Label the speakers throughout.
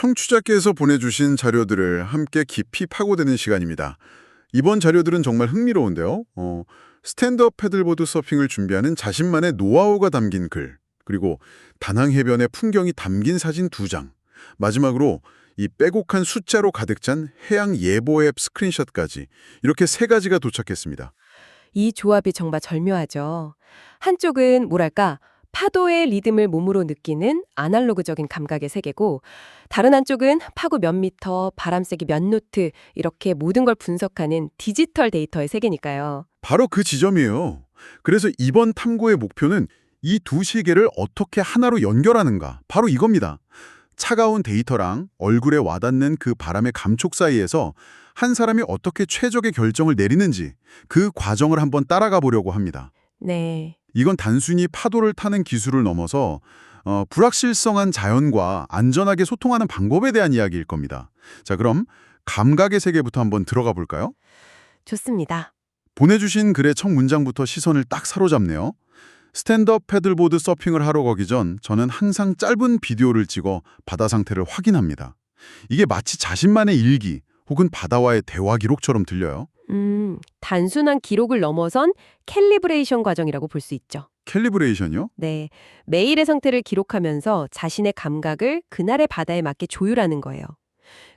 Speaker 1: 청취자께서 보내주신 자료들을 함께 깊이 파고드는 시간입니다. 이번 자료들은 정말 흥미로운데요. 어, 스탠드업 패들보드 서핑을 준비하는 자신만의 노하우가 담긴 글, 그리고 다낭 해변의 풍경이 담긴 사진 두 장, 마지막으로 이 빼곡한 숫자로 가득 찬 해양 예보 앱 스크린샷까지 이렇게 세 가지가 도착했습니다.
Speaker 2: 이 조합이 정말 절묘하죠. 한쪽은 뭐랄까 파도의 리듬을 몸으로 느끼는 아날로그적인 감각의 세계고 다른 한쪽은 파고 몇 미터, 바람 세기 몇 노트 이렇게 모든 걸 분석하는 디지털 데이터의 세계니까요.
Speaker 1: 바로 그 지점이에요. 그래서 이번 탐구의 목표는 이 두 시계를 어떻게 하나로 연결하는가, 바로 이겁니다. 차가운 데이터랑 얼굴에 와닿는 그 바람의 감촉 사이에서 한 사람이 어떻게 최적의 결정을 내리는지 그 과정을 한번 따라가 보려고 합니다.
Speaker 2: 네.
Speaker 1: 이건 단순히 파도를 타는 기술을 넘어서 어, 불확실성한 자연과 안전하게 소통하는 방법에 대한 이야기일 겁니다. 자, 그럼 감각의 세계부터 한번 들어가 볼까요?
Speaker 2: 좋습니다.
Speaker 1: 보내주신 글의 첫 문장부터 시선을 딱 사로잡네요. 스탠드업 패들보드 서핑을 하러 가기 전 저는 항상 짧은 비디오를 찍어 바다 상태를 확인합니다. 이게 마치 자신만의 일기 혹은 바다와의 대화 기록처럼 들려요.
Speaker 2: 음, 단순한 기록을 넘어선 캘리브레이션 과정이라고 볼 수 있죠.
Speaker 1: 캘리브레이션이요?
Speaker 2: 네. 매일의 상태를 기록하면서 자신의 감각을 그날의 바다에 맞게 조율하는 거예요.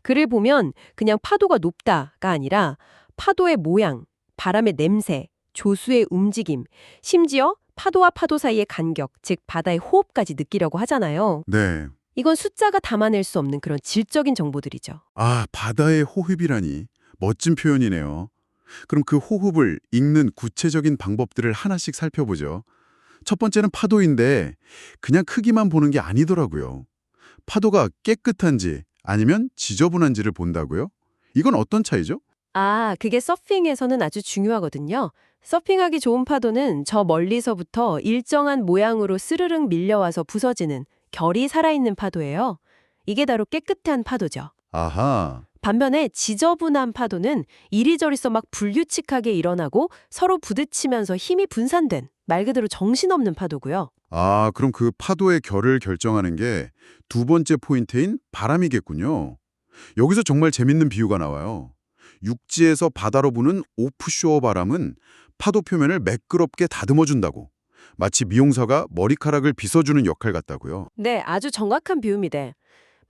Speaker 2: 글을 보면 그냥 파도가 높다가 아니라 파도의 모양, 바람의 냄새, 조수의 움직임, 심지어 파도와 파도 사이의 간격, 즉 바다의 호흡까지 느끼려고 하잖아요.
Speaker 1: 네.
Speaker 2: 이건 숫자가 담아낼 수 없는 그런 질적인 정보들이죠.
Speaker 1: 아, 바다의 호흡이라니. 멋진 표현이네요. 그럼 그 호흡을 읽는 구체적인 방법들을 하나씩 살펴보죠. 첫 번째는 파도인데 그냥 크기만 보는 게 아니더라고요. 파도가 깨끗한지 아니면 지저분한지를 본다고요? 이건 어떤 차이죠?
Speaker 2: 아, 그게 서핑에서는 아주 중요하거든요. 서핑하기 좋은 파도는 저 멀리서부터 일정한 모양으로 스르륵 밀려와서 부서지는 결이 살아있는 파도예요. 이게 바로 깨끗한 파도죠.
Speaker 1: 아하.
Speaker 2: 반면에 지저분한 파도는 이리저리서 막 불규칙하게 일어나고 서로 부딪히면서 힘이 분산된 말 그대로 정신없는 파도고요.
Speaker 1: 아, 그럼 그 파도의 결을 결정하는 게 두 번째 포인트인 바람이겠군요. 여기서 정말 재밌는 비유가 나와요. 육지에서 바다로 부는 오프쇼어 바람은 파도 표면을 매끄럽게 다듬어준다고. 마치 미용사가 머리카락을 빗어주는 역할 같다고요.
Speaker 2: 네, 아주 정확한 비유입니다.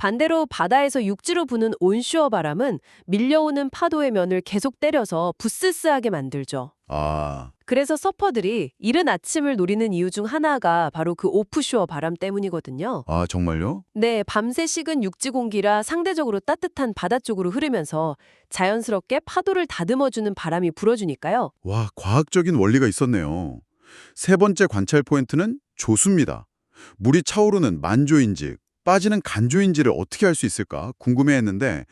Speaker 2: 반대로 바다에서 육지로 부는 온쇼어 바람은 밀려오는 파도의 면을 계속 때려서 부스스하게 만들죠.
Speaker 1: 아,
Speaker 2: 그래서 서퍼들이 이른 아침을 노리는 이유 중 하나가 바로 그 오프쇼어 바람 때문이거든요.
Speaker 1: 아 정말요?
Speaker 2: 네, 밤새 식은 육지 공기라 상대적으로 따뜻한 바다 쪽으로 흐르면서 자연스럽게 파도를 다듬어주는 바람이 불어주니까요.
Speaker 1: 와, 과학적인 원리가 있었네요. 세 번째 관찰 포인트는 조수입니다. 물이 차오르는 만조인지 빠지는 간조인지를 어떻게 알 수 있을까 궁금해했는데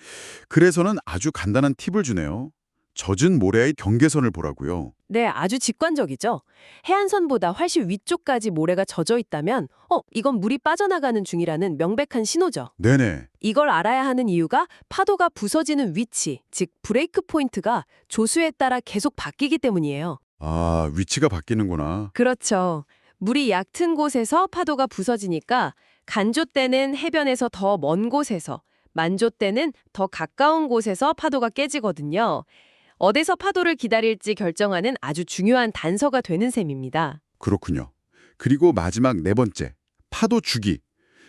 Speaker 1: 그래서는 아주 간단한 팁을 주네요. 젖은 모래의 경계선을 보라고요.
Speaker 2: 네, 아주 직관적이죠. 해안선보다 훨씬 위쪽까지 모래가 젖어 있다면 어, 이건 물이 빠져나가는 중이라는 명백한 신호죠.
Speaker 1: 네네.
Speaker 2: 이걸 알아야 하는 이유가 파도가 부서지는 위치, 즉 브레이크 포인트가 조수에 따라 계속 바뀌기 때문이에요.
Speaker 1: 아, 위치가 바뀌는구나.
Speaker 2: 그렇죠. 물이 얕은 곳에서 파도가 부서지니까 간조 때는 해변에서 더 먼 곳에서, 만조 때는 더 가까운 곳에서 파도가 깨지거든요. 어디서 파도를 기다릴지 결정하는 아주 중요한 단서가 되는 셈입니다.
Speaker 1: 그렇군요. 그리고 마지막 네 번째, 파도 주기.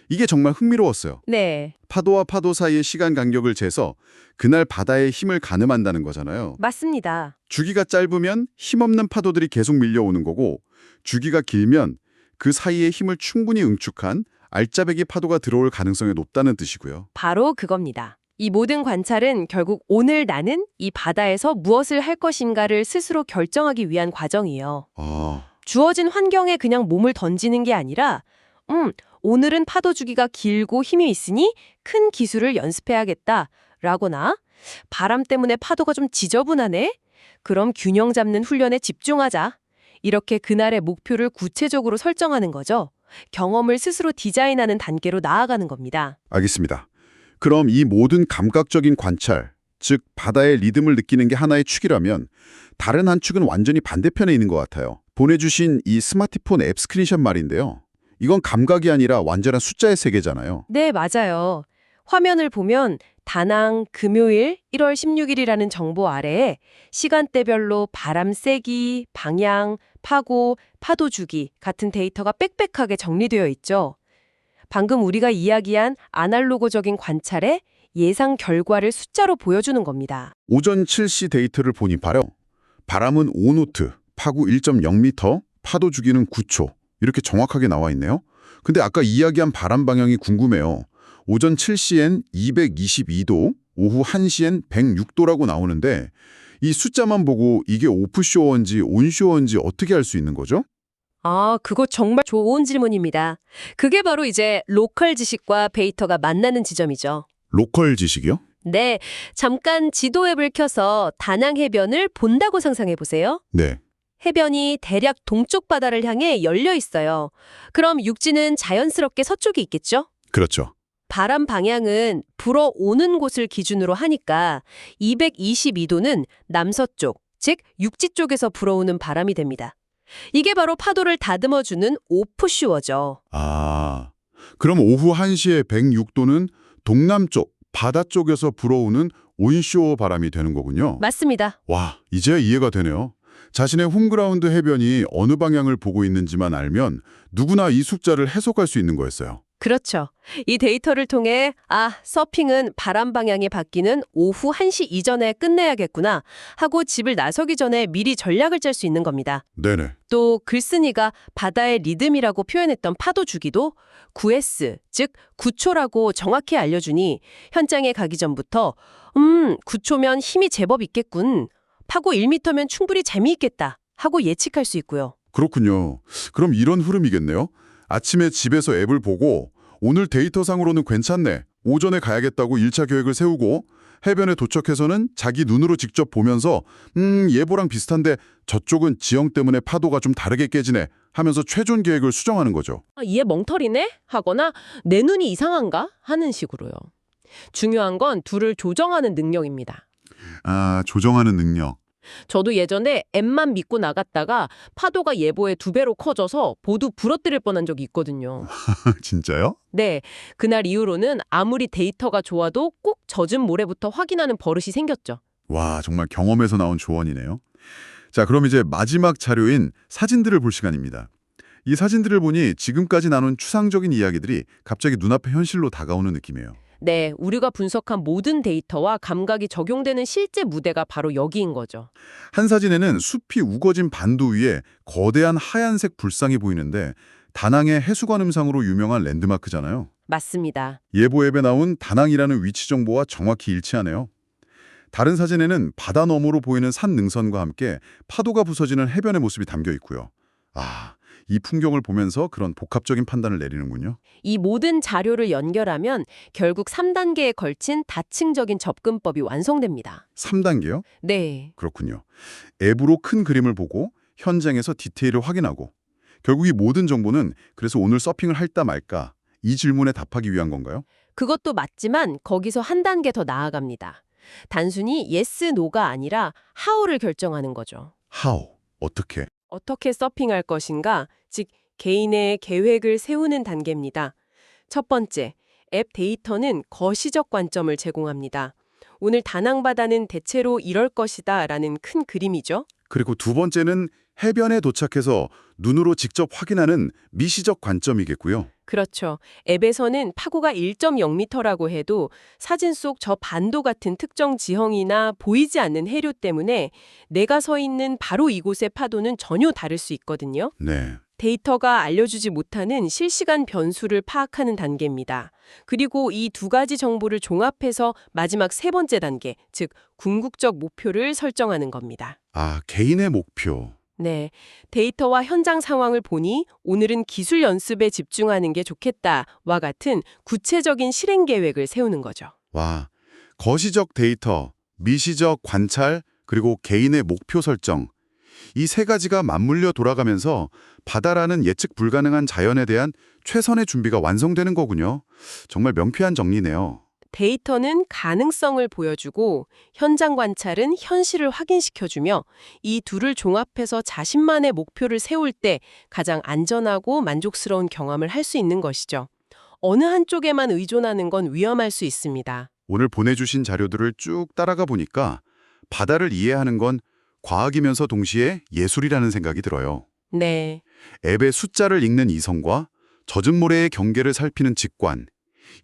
Speaker 1: 이게 정말 흥미로웠어요.
Speaker 2: 네,
Speaker 1: 파도와 파도 사이의 시간 간격을 재서 그날 바다의 힘을 가늠한다는 거잖아요.
Speaker 2: 맞습니다.
Speaker 1: 주기가 짧으면 힘없는 파도들이 계속 밀려오는 거고 주기가 길면 그 사이에 힘을 충분히 응축한 알짜배기 파도가 들어올 가능성이 높다는 뜻이고요.
Speaker 2: 바로 그겁니다. 이 모든 관찰은 결국 오늘 나는 이 바다에서 무엇을 할 것인가를 스스로 결정하기 위한 과정이에요.
Speaker 1: 아,
Speaker 2: 주어진 환경에 그냥 몸을 던지는 게 아니라, 음, 오늘은 파도 주기가 길고 힘이 있으니 큰 기술을 연습해야겠다. 라거나, 바람 때문에 파도가 좀 지저분하네? 그럼 균형 잡는 훈련에 집중하자. 이렇게 그날의 목표를 구체적으로 설정하는 거죠. 경험을 스스로 디자인하는 단계로 나아가는 겁니다.
Speaker 1: 알겠습니다. 그럼 이 모든 감각적인 관찰, 즉 바다의 리듬을 느끼는 게 하나의 축이라면 다른 한 축은 완전히 반대편에 있는 것 같아요. 보내주신 이 스마트폰 앱 스크린샷 말인데요. 이건 감각이 아니라 완전한 숫자의 세계잖아요.
Speaker 2: 네, 맞아요. 화면을 보면 다낭 금요일 1월 16일이라는 정보 아래에 시간대별로 바람 세기, 방향, 파고, 파도 주기 같은 데이터가 빽빽하게 정리되어 있죠. 방금 우리가 이야기한 아날로그적인 관찰에 예상 결과를 숫자로 보여주는 겁니다.
Speaker 1: 오전 7시 데이터를 보니 봐요. 바람은 5노트, 파고 1.0m, 파도 주기는 9초. 이렇게 정확하게 나와 있네요. 근데 아까 이야기한 바람 방향이 궁금해요. 오전 7시엔 222도, 오후 1시엔 106도라고 나오는데 이 숫자만 보고 이게 오프쇼어인지 온쇼어인지 어떻게 알 수 있는 거죠?
Speaker 2: 아, 그거 정말 좋은 질문입니다. 그게 바로 이제 로컬 지식과 데이터가 만나는 지점이죠.
Speaker 1: 로컬 지식이요?
Speaker 2: 네, 잠깐 지도 앱을 켜서 다낭 해변을 본다고 상상해 보세요.
Speaker 1: 네.
Speaker 2: 해변이 대략 동쪽 바다를 향해 열려 있어요. 그럼 육지는 자연스럽게 서쪽이 있겠죠?
Speaker 1: 그렇죠.
Speaker 2: 바람 방향은 불어오는 곳을 기준으로 하니까 222도는 남서쪽, 즉 육지 쪽에서 불어오는 바람이 됩니다. 이게 바로 파도를 다듬어주는 오프쇼어죠.
Speaker 1: 아, 그럼 오후 1시에 106도는 동남쪽, 바다 쪽에서 불어오는 온쇼어 바람이 되는 거군요.
Speaker 2: 맞습니다.
Speaker 1: 와, 이제 이해가 되네요. 자신의 홈그라운드 해변이 어느 방향을 보고 있는지만 알면 누구나 이 숫자를 해석할 수 있는 거였어요.
Speaker 2: 그렇죠. 이 데이터를 통해 아, 서핑은 바람 방향이 바뀌는 오후 1시 이전에 끝내야겠구나 하고 집을 나서기 전에 미리 전략을 짤 수 있는 겁니다.
Speaker 1: 네네.
Speaker 2: 또 글쓴이가 바다의 리듬이라고 표현했던 파도 주기도 9S, 즉 9초라고 정확히 알려주니 현장에 가기 전부터 음, 9초면 힘이 제법 있겠군. 파고 1m면 충분히 재미있겠다 하고 예측할 수 있고요.
Speaker 1: 그렇군요. 그럼 이런 흐름이겠네요. 아침에 집에서 앱을 보고 오늘 데이터상으로는 괜찮네. 오전에 가야겠다고 1차 계획을 세우고 해변에 도착해서는 자기 눈으로 직접 보면서 음, 예보랑 비슷한데 저쪽은 지형 때문에 파도가 좀 다르게 깨지네 하면서 최종 계획을 수정하는 거죠.
Speaker 2: 아, 얘 멍털이네? 하거나 내 눈이 이상한가? 하는 식으로요. 중요한 건 둘을 조정하는 능력입니다.
Speaker 1: 아, 조정하는 능력.
Speaker 2: 저도 예전에 앱만 믿고 나갔다가 파도가 예보의 두 배로 커져서 보도 부러뜨릴 뻔한 적이 있거든요.
Speaker 1: 진짜요?
Speaker 2: 네, 그날 이후로는 아무리 데이터가 좋아도 꼭 젖은 모래부터 확인하는 버릇이 생겼죠.
Speaker 1: 와, 정말 경험에서 나온 조언이네요. 자, 그럼 이제 마지막 자료인 사진들을 볼 시간입니다. 이 사진들을 보니 지금까지 나눈 추상적인 이야기들이 갑자기 눈앞에 현실로 다가오는 느낌이에요.
Speaker 2: 네, 우리가 분석한 모든 데이터와 감각이 적용되는 실제 무대가 바로 여기인 거죠.
Speaker 1: 한 사진에는 숲이 우거진 반도 위에 거대한 하얀색 불상이 보이는데 다낭의 해수관 음상으로 유명한 랜드마크잖아요.
Speaker 2: 맞습니다.
Speaker 1: 예보 앱에 나온 다낭이라는 위치 정보와 정확히 일치하네요. 다른 사진에는 바다 너머로 보이는 산 능선과 함께 파도가 부서지는 해변의 모습이 담겨 있고요. 아, 이 풍경을 보면서 그런 복합적인 판단을 내리는군요.
Speaker 2: 이 모든 자료를 연결하면 결국 3단계에 걸친 다층적인 접근법이 완성됩니다.
Speaker 1: 3단계요?
Speaker 2: 네.
Speaker 1: 그렇군요. 앱으로 큰 그림을 보고 현장에서 디테일을 확인하고 결국 이 모든 정보는 그래서 오늘 서핑을 할까 말까 이 질문에 답하기 위한 건가요?
Speaker 2: 그것도 맞지만 거기서 한 단계 더 나아갑니다. 단순히 yes, no가 아니라 how를 결정하는 거죠.
Speaker 1: How? 어떻게?
Speaker 2: 어떻게 서핑할 것인가, 즉 개인의 계획을 세우는 단계입니다. 첫 번째, 앱 데이터는 거시적 관점을 제공합니다. 오늘 다낭 바다는 대체로 이럴 것이다 라는 큰 그림이죠.
Speaker 1: 그리고 두 번째는 해변에 도착해서 눈으로 직접 확인하는 미시적 관점이겠고요.
Speaker 2: 그렇죠. 앱에서는 파고가 1.0m라고 해도 사진 속 저 반도 같은 특정 지형이나 보이지 않는 해류 때문에 내가 서 있는 바로 이곳의 파도는 전혀 다를 수 있거든요.
Speaker 1: 네.
Speaker 2: 데이터가 알려주지 못하는 실시간 변수를 파악하는 단계입니다. 그리고 이 두 가지 정보를 종합해서 마지막 세 번째 단계, 즉 궁극적 목표를 설정하는 겁니다.
Speaker 1: 아, 개인의 목표.
Speaker 2: 네, 데이터와 현장 상황을 보니 오늘은 기술 연습에 집중하는 게 좋겠다와 같은 구체적인 실행 계획을 세우는 거죠.
Speaker 1: 와, 거시적 데이터, 미시적 관찰, 그리고 개인의 목표 설정. 이 세 가지가 맞물려 돌아가면서 바다라는 예측 불가능한 자연에 대한 최선의 준비가 완성되는 거군요. 정말 명쾌한 정리네요.
Speaker 2: 데이터는 가능성을 보여주고 현장 관찰은 현실을 확인시켜주며 이 둘을 종합해서 자신만의 목표를 세울 때 가장 안전하고 만족스러운 경험을 할 수 있는 것이죠. 어느 한쪽에만 의존하는 건 위험할 수 있습니다.
Speaker 1: 오늘 보내주신 자료들을 쭉 따라가 보니까 바다를 이해하는 건 과학이면서 동시에 예술이라는 생각이 들어요.
Speaker 2: 네.
Speaker 1: 앱의 숫자를 읽는 이성과 젖은 모래의 경계를 살피는 직관,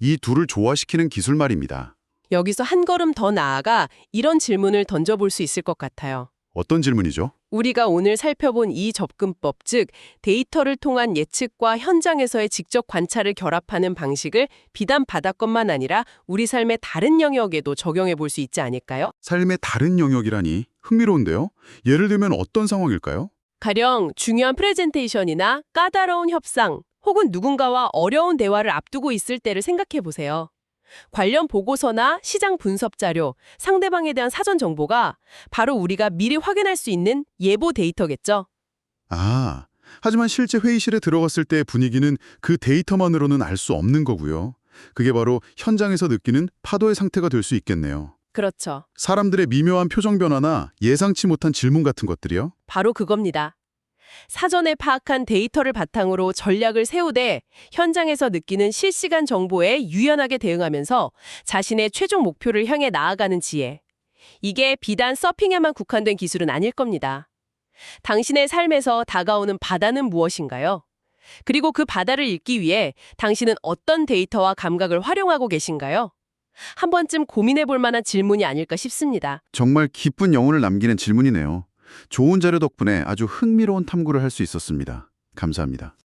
Speaker 1: 이 둘을 조화시키는 기술 말입니다.
Speaker 2: 여기서 한 걸음 더 나아가 이런 질문을 던져볼 수 있을 것 같아요.
Speaker 1: 어떤 질문이죠?
Speaker 2: 우리가 오늘 살펴본 이 접근법, 즉 데이터를 통한 예측과 현장에서의 직접 관찰을 결합하는 방식을 비단 바닷것만 아니라 우리 삶의 다른 영역에도 적용해 볼 수 있지 않을까요?
Speaker 1: 삶의 다른 영역이라니 흥미로운데요? 예를 들면 어떤 상황일까요?
Speaker 2: 가령 중요한 프레젠테이션이나 까다로운 협상 혹은 누군가와 어려운 대화를 앞두고 있을 때를 생각해 보세요. 관련 보고서나 시장 분석 자료, 상대방에 대한 사전 정보가 바로 우리가 미리 확인할 수 있는 예보 데이터겠죠.
Speaker 1: 아, 하지만 실제 회의실에 들어갔을 때의 분위기는 그 데이터만으로는 알 수 없는 거고요. 그게 바로 현장에서 느끼는 파도의 상태가 될 수 있겠네요.
Speaker 2: 그렇죠.
Speaker 1: 사람들의 미묘한 표정 변화나 예상치 못한 질문 같은 것들이요.
Speaker 2: 바로 그겁니다. 사전에 파악한 데이터를 바탕으로 전략을 세우되 현장에서 느끼는 실시간 정보에 유연하게 대응하면서 자신의 최종 목표를 향해 나아가는 지혜. 이게 비단 서핑에만 국한된 기술은 아닐 겁니다. 당신의 삶에서 다가오는 바다는 무엇인가요? 그리고 그 바다를 읽기 위해 당신은 어떤 데이터와 감각을 활용하고 계신가요? 한 번쯤 고민해 볼 만한 질문이 아닐까 싶습니다.
Speaker 1: 정말 깊은 영혼을 남기는 질문이네요. 좋은 자료 덕분에 아주 흥미로운 탐구를 할 수 있었습니다. 감사합니다.